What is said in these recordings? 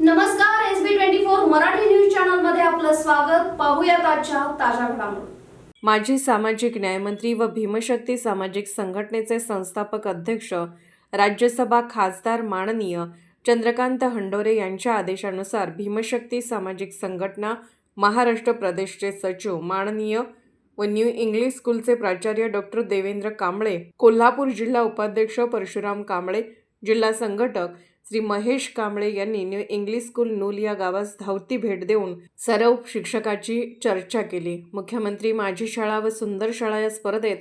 नमस्कार S B twenty four Marathi news चॅनलमध्ये आपलं स्वागत. पाहूया आजच्या ताज्या घडामोडी. माजी सामाजिक न्यायमंत्री व भीमशक्ती सामाजिक संघटनेचे संस्थापक अध्यक्ष राज्यसभा खासदार माननीय चंद्रकांत हंडोरे यांच्या आदेशानुसार भीमशक्ती सामाजिक संघटना महाराष्ट्र प्रदेशचे सचिव माननीय व न्यू इंग्लिश स्कूलचे प्राचार्य डॉक्टर देवेंद्र कांबळे कोल्हापूर जिल्हा उपाध्यक्ष परशुराम कांबळे जिल्हा संघटक श्री महेश कांबळे यांनी न्यू इंग्लिश स्कूल नूल या गावास धावती भेट देऊन सर्व शिक्षकाची चर्चा केली. मुख्यमंत्री माझी शाळा व सुंदर शाळा या स्पर्धेत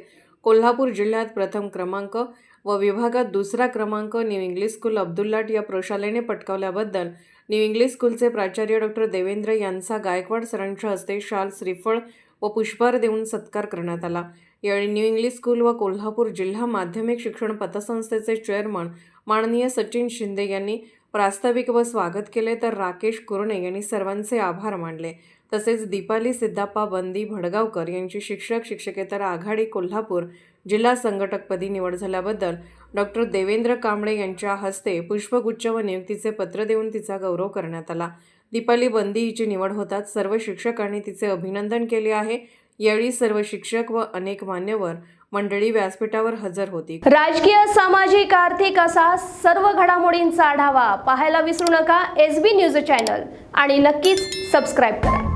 कोल्हापूर जिल्ह्यात प्रथम क्रमांक व विभागात दुसरा क्रमांक न्यू इंग्लिश स्कूल अब्दुल्लाट या प्रशालेने पटकावल्याबद्दल न्यू इंग्लिश स्कूलचे प्राचार्य डॉक्टर देवेंद्र यांचा गायकवाड सरांच्या हस्ते शाल श्रीफळ व पुष्पहार देऊन सत्कार करण्यात आला. यावेळी न्यू इंग्लिश स्कूल व कोल्हापूर जिल्हा माध्यमिक शिक्षण पतसंस्थेचे चेअरमन माननीय सचिन शिंदे यांनी प्रास्ताविक व स्वागत केले तर राकेश कुरणे यांनी सर्वांचे आभार मानले. तसेच दीपाली सिद्धाप्पा बंदी भडगावकर यांची शिक्षक शिक्षकेतर आघाडी कोल्हापूर जिल्हा संघटकपदी निवड झाल्याबद्दल डॉक्टर देवेंद्र कांबळे यांच्या हस्ते पुष्पगुच्छ व नियुक्तीचे पत्र देऊन तिचा गौरव करण्यात आला. दीपाली बंदी हिची निवड होताच सर्व शिक्षकांनी तिचे अभिनंदन केले आहे. यावेळी सर्व शिक्षक व अनेक मान्यवर मंडळी व्यासपीठावर हजर होती. राजकीय सामाजिक आर्थिक असा सर्व घडामोडींचा आढावा पाहायला विसरू नका. एस बी न्यूज चॅनल आणि नक्कीच सबस्क्राईब करा.